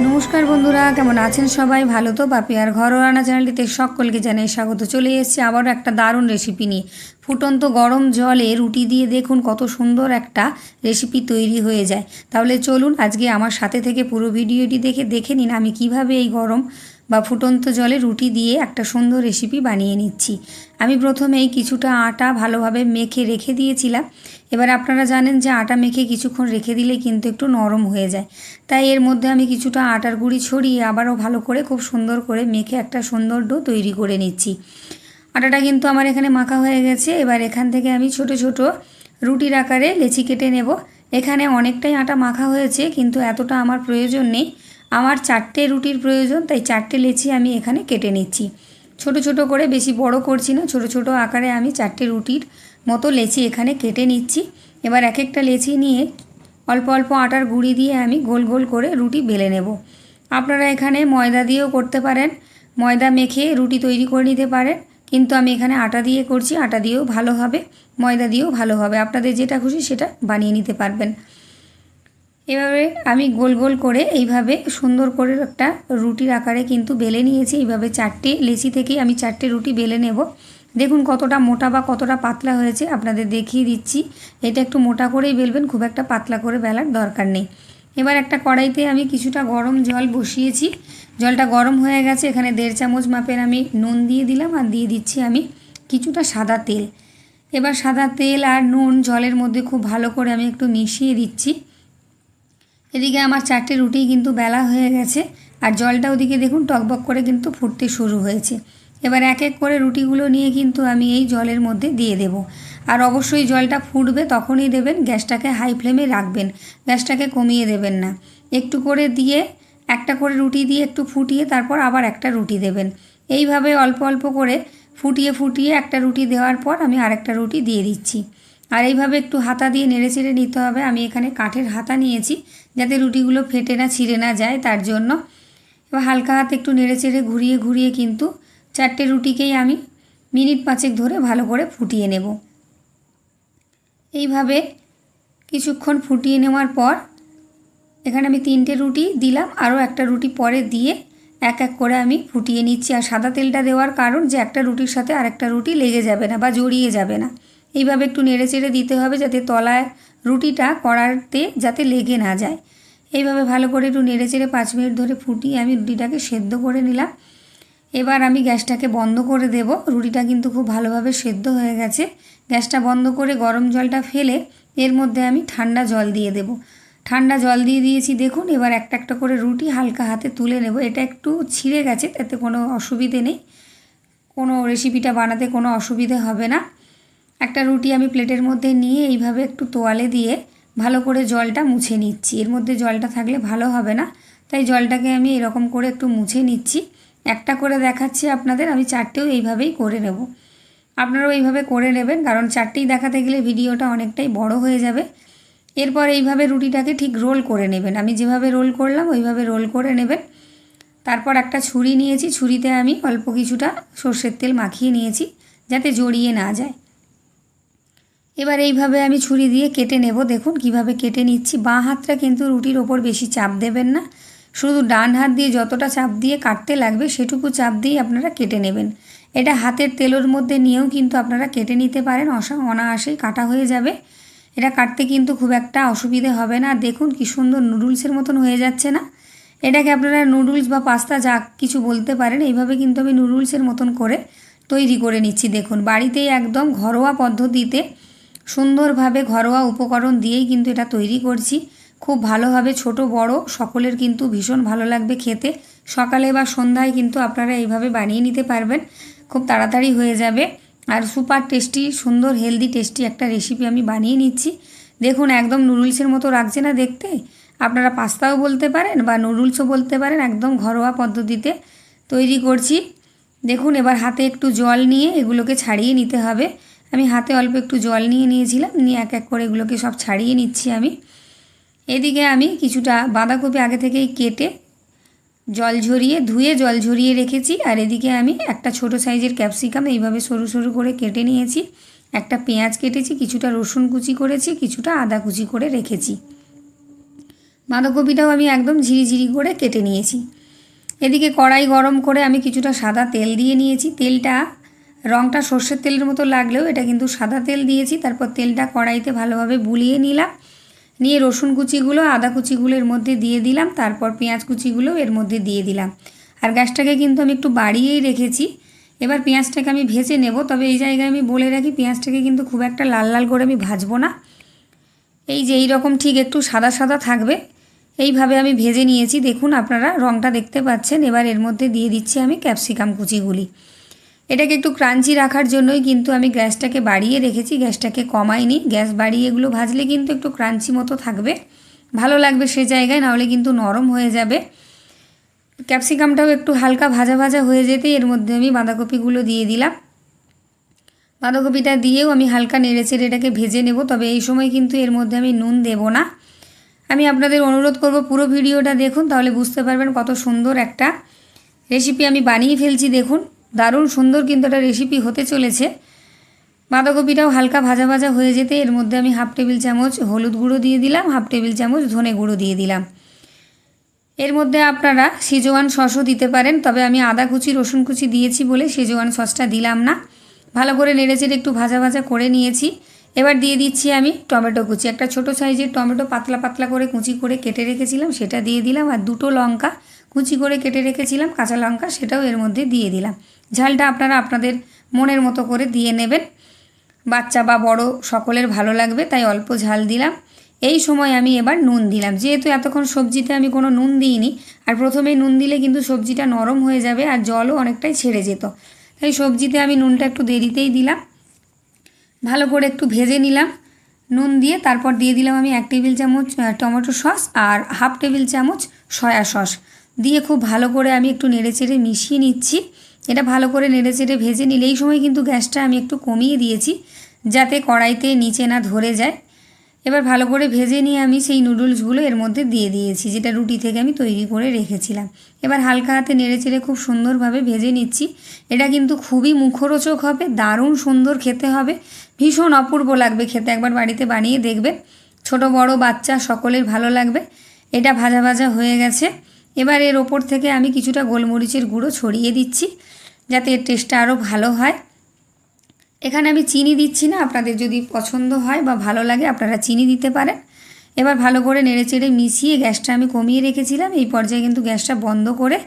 নমস্কার বন্ধুরা, কেমন আছেন সবাই? ভালো তো? পাপি আর ঘরোয়া রান্না চ্যানেলটিতে সকলকে জানাই স্বাগত। চলে এসেছি আবারও একটা দারুণ রেসিপি নিয়ে। ফুটন্ত গরম জলে রুটি দিয়ে দেখুন কত সুন্দর একটা রেসিপি তৈরি হয়ে যায়। তাহলে চলুন আজকে আমার সাথে থেকে পুরো ভিডিওটি দেখে দেখে নিন আমি কীভাবে এই গরম বা ফুটন্ত জলে রুটি দিয়ে একটা সুন্দর রেসিপি বানিয়ে নিচ্ছি। আমি প্রথমেই কিছুটা আটা ভালোভাবে মেখে রেখে দিয়েছিলাম। এবার আপনারা জানেন যে আটা মেখে কিছুক্ষণ রেখে দিলে কিন্তু একটু নরম হয়ে যায়। তাই এর মধ্যে আমি কিছুটা আটার গুঁড়ি ছড়িয়ে আবারও ভালো করে খুব সুন্দর করে মেখে একটা সুন্দর ডো তৈরি করে নিচ্ছি। আটাটা কিন্তু আমার এখানে মাখা হয়ে গেছে। এবার এখান থেকে আমি ছোট ছোট রুটির আকারে লেচি কেটে নেব। এখানে অনেকটাই আটা মাখা হয়েছে, কিন্তু এতটা আমার প্রয়োজন নেই। আমার চারটে রুটির প্রয়োজন, তাই চারটে লেচি আমি এখানে কেটে নিচ্ছি। ছোট ছোট করে, বেশি বড় করছি না, ছোট ছোট আকারে আমি চারটে রুটির মতো লেচি এখানে কেটে নিচ্ছি। এবার এক একটা লেচি নিয়ে অল্প অল্প আটার গুঁড়ি দিয়ে আমি গোল গোল করে রুটি বেলে নেব। আপনারা এখানে ময়দা দিয়েও করতে পারেন, ময়দা মেখে রুটি তৈরি করে নিতে পারেন, কিন্তু আমি এখানে আটা দিয়ে করছি, আটা দিয়েও ভালো হবে, ময়দা দিয়েও ভালো হবে। আপনাদের যেটা খুশি সেটা বানিয়ে নিতে পারবেন। এভাবে আমি গোল গোল করে এইভাবে সুন্দর করে একটা রুটির আকারে কিন্তু বেলে নিয়েছি। এইভাবে চারটে লেচি থেকেই আমি চারটে রুটি বেলে নেব। দেখুন কতটা মোটা বা কতটা পাতলা হয়েছে, আপনাদের দেখিয়ে দিচ্ছি। এটা একটু মোটা করেই বেলবেন, খুব একটা পাতলা করে বেলার দরকার নেই। এবার একটা কড়াইতে আমি কিছুটা গরম জল বসিয়েছি। জলটা গরম হয়ে গেছে, এখানে দেড় চামচ মাপের আমি নুন দিয়ে দিলাম আর দিয়ে দিচ্ছি আমি কিছুটা সাদা তেল। এবার সাদা তেল আর নুন জলের মধ্যে খুব ভালো করে আমি একটু মিশিয়ে দিচ্ছি। এদিকে আমার চারটে রুটি কিন্তু বেলা হয়ে গেছে, আর জলটা ওদিকে দেখুন টকবক করে কিন্তু ফুটতে শুরু হয়েছে। এবার এক এক করে রুটিগুলো নিয়ে কিন্তু আমি এই জলের মধ্যে দিয়ে দেব। আর অবশ্যই জলটা ফুটবে তখনই দেবেন, গ্যাসটাকে হাই ফ্লেমে রাখবেন, গ্যাসটাকে কমিয়ে দেবেন না। একটু করে দিয়ে, একটা করে রুটি দিয়ে একটু ফুটিয়ে তারপর আবার একটা রুটি দেবেন। এইভাবে অল্প অল্প করে ফুটিয়ে ফুটিয়ে একটা রুটি দেওয়ার পর আমি আরেকটা রুটি দিয়ে দিচ্ছি। আর এইভাবে একটু হাতা দিয়ে নেড়ে চেড়ে নিতে হবে। আমি এখানে কাঠের হাতা নিয়েছি যাতে রুটিগুলো ফেটে না, ছিঁড়ে না যায় তার জন্য। এবার হালকা হাতে একটু নেড়ে চেড়ে ঘুরিয়ে ঘুরিয়ে কিন্তু চারটে রুটিকেই আমি মিনিট পাঁচেক ধরে ভালো করে ফুটিয়ে নেব। এইভাবে কিছুক্ষণ ফুটিয়ে নেওয়ার পর এখানে আমি তিনটে রুটি দিলাম, আরও একটা রুটি পরে দিয়ে এক এক করে আমি ফুটিয়ে নিচ্ছি। আর সাদা তেলটা দেওয়ার কারণ যে একটা রুটির সাথে আরেকটা রুটি লেগে যাবে না বা জড়িয়ে যাবে না। এইভাবে একটু নেড়ে চেড়ে দিতে হবে যাতে তলায় রুটিটা কড়াতে যাতে লেগে না যায়। এইভাবে ভালো করে একটু নেড়ে চেড়ে পাঁচ মিনিট ধরে ফুটিয়ে আমি রুটিটাকে সেদ্ধ করে নিলাম। এবার আমি গ্যাসটাকে বন্ধ করে দেব। রুটিটা কিন্তু খুব ভালোভাবে সেদ্ধ হয়ে গেছে। গ্যাসটা বন্ধ করে গরম জলটা ফেলে এর মধ্যে আমি ঠান্ডা জল দিয়ে দেব। ঠান্ডা জল দিয়ে দিয়েছি, দেখুন, এবার একটা একটা করে রুটি হালকা হাতে তুলে নেব। এটা একটু ছিঁড়ে গেছে, তাতে কোনো অসুবিধে নেই। কোনো রেসিপিটা বানাতে কোনো অসুবিধে হবে না। একটা রুটি আমি প্লেটের মধ্যে নিয়ে এইভাবে একটু তোয়ালে দিয়ে ভালো করে জলটা মুছে নিচ্ছি। এর মধ্যে জলটা থাকলে ভালো হবে না, তাই জলটাকে আমি এরকম করে একটু মুছে নিচ্ছি। একটা করে দেখাচ্ছি আপনাদের, আমি চারটেও এইভাবেই করে নেব। আপনারাও এইভাবে করে নেবেন, কারণ চারটেই দেখাতে গেলে ভিডিওটা অনেকটাই বড় হয়ে যাবে। এরপর এইভাবে রুটিটাকে ঠিক রোল করে নেবেন। আমি যেভাবে রোল করলাম, ওইভাবে রোল করে নেবেন। তারপর একটা ছুরি নিয়েছি, ছুরিতে আমি অল্প কিছুটা সর্ষের তেল মাখিয়ে নিয়েছি, যাতে জড়িয়ে না যায়। এবার এইভাবে আমি ছুরি দিয়ে কেটে নেব। দেখুন কীভাবে কেটে নিচ্ছি। বাঁ হাতটা কিন্তু রুটির ওপর বেশি চাপ দেবেন না। শুধু ডান হাত দিয়ে যতটা চাপ দিয়ে কাটতে লাগবে সেটুকু চাপ দিয়ে আপনারা কেটে নেবেন। এটা হাতের তেলের মধ্যে নিয়েও কিন্তু আপনারা কেটে নিতে পারেন। অসা, অনায়াসেই কাটা হয়ে যাবে। এটা কাটতে কিন্তু খুব একটা অসুবিধে হবে না। দেখুন কি সুন্দর নুডলসের মতন হয়ে যাচ্ছে না। এটাকে আপনারা নুডলস বা পাস্তা যা কিছু বলতে পারেন, এইভাবে কিন্তু আমি নুডলসের মতন করে তৈরি করে নিচ্ছি। দেখুন, বাড়িতেই একদম ঘরোয়া পদ্ধতিতে সুন্দরভাবে ঘরোয়া উপকরণ দিয়েই কিন্তু এটা তৈরি করছি। খুব ভালোভাবে ছোট, বড়, সকলের কিন্তু ভীষণ ভালো লাগবে খেতে। সকালে বা সন্ধ্যায় কিন্তু আপনারা এইভাবে বানিয়ে নিতে পারবেন। খুব তাড়াতাড়ি হয়ে যাবে। আর সুপার টেস্টি, সুন্দর, হেলদি, টেস্টি একটা রেসিপি আমি বানিয়ে নিচ্ছি। দেখুন, একদম নুডলসের মতো রাখছে না দেখতে। আপনারা পাস্তাও বলতে পারেন বা নুডলসও বলতে পারেন একদম ঘরোয়া পদ্ধতিতে তৈরি করছি। দেখুন, এবার হাতে একটু জল নিয়ে এগুলোকে ছাড়িয়ে নিতে হবে। আমি হাতে অল্প একটু জল নিয়ে নিয়েছিলাম, নিয়ে এক এক করে এগুলোকে সব ছাড়িয়ে নিচ্ছি আমি। এদিকে আমি কিছুটা বাঁধাকপি আগে থেকেই কেটে জল ঝরিয়ে, ধুয়ে জল ঝরিয়ে রেখেছি, আর এদিকে আমি একটা ছোট সাইজের ক্যাপসিকাম এইভাবে সরু সরু করে কেটে নিয়েছি। একটা পেঁয়াজ কেটেছি, কিছুটা রসুন কুচি করেছি, কিছুটা আদা কুচি করে রেখেছি। বাঁধাকপিটাও আমি একদম ঝিরিঝিরি করে কেটে নিয়েছি। এদিকে কড়াই গরম করে আমি কিছুটা সাদা তেল দিয়ে নিয়েছি। তেলটা রঙটা সর্ষের তেলের মতো লাগলেও এটা কিন্তু সাদা তেল দিয়েছি, তারপর তেলটা কড়াইতে ভালোভাবে বুলিয়ে নিলাম। নিয়ে রসুন কুচিগুলো, আদা কুচিগুলো এর মধ্যে দিয়ে দিলাম, তারপর পেঁয়াজ কুচিগুলো এর মধ্যে দিয়ে দিলাম। আর গ্যাসটাকে কিন্তু আমি একটু বাড়িয়েই রেখেছি। এবার পেঁয়াজটাকে আমি ভেজে নেব, তবে এই জায়গায় আমি বলে রাখি পেঁয়াজটাকে কিন্তু খুব একটা লাল লাল করে আমি ভাজবো না। এই যে এই রকম ঠিক একটু সাদা সাদা থাকবে, এইভাবে আমি ভেজে নিয়েছি। দেখুন আপনারা রঙটা দেখতে পাচ্ছেন, এবার এর মধ্যে দিয়ে দিচ্ছি আমি ক্যাপসিকাম কুচিগুলি। এটাকে একটু ক্রাঞ্চি রাখার জন্যই কিন্তু আমি গ্যাসটাকে বাড়িয়ে রেখেছি, গ্যাসটাকে কমাইনি। গ্যাস বাড়িয়ে এগুলো ভাজলে কিন্তু একটু ক্রাঞ্চি মতো থাকবে। ভালো লাগবে সে জায়গায়, নাহলে কিন্তু নরম হয়ে যাবে। ক্যাপসিকামটাও একটু হালকা ভাজা ভাজা হয়ে যেতে এর মধ্যে আমি বাঁধাকপিগুলো দিয়ে দিলাম। বাঁধাকপিটা দিয়েও আমি হালকা নেড়েচেড়ে এটাকে ভেজে নেব, তবে এই সময় কিন্তু এর মধ্যে আমি নুন দেব না। আমি আপনাদের অনুরোধ করব পুরো ভিডিওটা দেখুন, তাহলে বুঝতে পারবেন কত সুন্দর একটা রেসিপি আমি বানিয়ে ফেলছি, দেখুন। দারুণ সুন্দর কিন্তু একটা রেসিপি হতে চলেছে। বাঁধাকপিটাও হালকা ভাজা ভাজা হয়ে যেতে, এর মধ্যে আমি হাফ টেবিল চামচ হলুদ গুঁড়ো দিয়ে দিলাম হাফ টেবিল চামচ ধনে গুঁড়ো দিয়ে দিলাম। এর মধ্যে আপনারা সিজোয়ান সসও দিতে পারেন, তবে আমি আদা কুচি, রসুন কুচি দিয়েছি বলে সিজোয়ান সসটা দিলাম না। ভালো করে নেড়েচেড়ে একটু ভাজা ভাজা করে নিয়েছি। এবার দিয়ে দিচ্ছি আমি টমেটো কুচি। একটা ছোট সাইজের টমেটো পাতলা পাতলা করে কুচি করে কেটে রেখেছিলাম, সেটা দিয়ে দিলাম। আর দুটো লঙ্কা কুচি করে কেটে রেখেছিলাম, কাঁচা লঙ্কা সেটাও এর মধ্যে দিয়ে দিলাম। ঝালটা আপনারা আপনাদের মনের মতো করে দিয়ে নেবেন। বাচ্চা বা বড় সকলের ভালো লাগবে, তাই অল্প ঝাল দিলাম। এই সময় আমি এবার নুন দিলাম। যেহেতু এতক্ষণ সবজিতে আমি কোনো নুন দিইনি, আর প্রথমেই নুন দিলে কিন্তু সবজিটা নরম হয়ে যাবে আর জলও অনেকটাই ছেড়ে যেত। তাই সবজিতে আমি নুনটা একটু দেরিতেই দিলাম। ভালো করে একটু ভেজে নিলাম নুন দিয়ে। তারপর দিয়ে দিলাম আমি এক টেবিল চামচ টমেটো সস আর হাফ টেবিল চামচ, সয়া সস। দিয়ে খুব ভালো করে আমি একটু নেড়েচেড়ে মিশিয়ে নিচ্ছি। এটা ভালো করে নেড়েচেড়ে ভেজে নিলে এই সময় কিন্তু গ্যাসটা আমি একটু কমিয়ে দিয়েছি, যাতে কড়াইতে নিচে না ধরে যায়। এবার ভালো করে ভেজে নিয়ে আমি সেই নুডলসগুলো এর মধ্যে দিয়ে দিয়েছি, যেটা রুটি থেকে আমি তৈরি করে রেখেছিলাম। এবার হালকা হাতে নেড়েচেড়ে খুব সুন্দরভাবে ভেজে নিচ্ছি। এটা কিন্তু খুবই মুখরোচক হবে, দারুণ সুন্দর খেতে হবে। ভীষণ অপূর্ব লাগবে খেতে, একবার বাড়িতে বানিয়ে দেখবে। ছোট, বড়, বাচ্চা, সকলের ভালো লাগবে। এটা ভাজা ভাজা হয়ে গেছে। এবার এর ওপর থেকে আমি কিছুটা গোলমরিচের গুঁড়ো ছড়িয়ে দিচ্ছি, যাতে এর টেস্টটা আরও ভালো হয়। এখানে আমি চিনি দিচ্ছি না, আপনাদের যদি পছন্দ হয় বা ভালো লাগে আপনারা চিনি দিতে পারেন। এবার ভালো করে নেড়েচেড়ে মিশিয়ে গ্যাসটা আমি কমিয়ে রেখেছিলাম, এই পর্যায়ে কিন্তু গ্যাসটা বন্ধ করে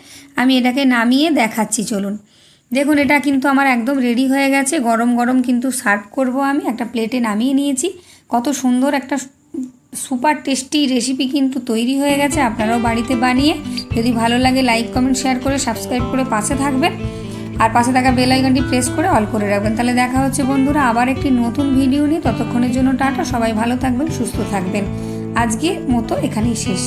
আমি এটাকে নামিয়ে দেখাচ্ছি, চলুন। দেখুন, এটা কিন্তু আমার একদম রেডি হয়ে গেছে, গরম গরম কিন্তু সার্ভ করব আমি, একটা প্লেটে নামিয়ে নিয়েছি। কত সুন্দর একটা সুপার টেস্টি রেসিপি কিন্তু তৈরি হয়ে গেছে, আপনারাও বাড়িতে বানিয়ে যদি ভালো লাগে লাইক কমেন্ট শেয়ার করে সাবস্ক্রাইব করে পাশে থাকবেন। আর পাশে থাকা বেল আইকনটি প্রেস করে অল করে রাখবেন। তাহলে দেখা হচ্ছে বন্ধুরা আবার একটি নতুন ভিডিও নিয়ে। ততক্ষণের জন্য টাটা, সবাই ভালো থাকবেন, সুস্থ থাকবেন। আজকে মতো এখানেই শেষ।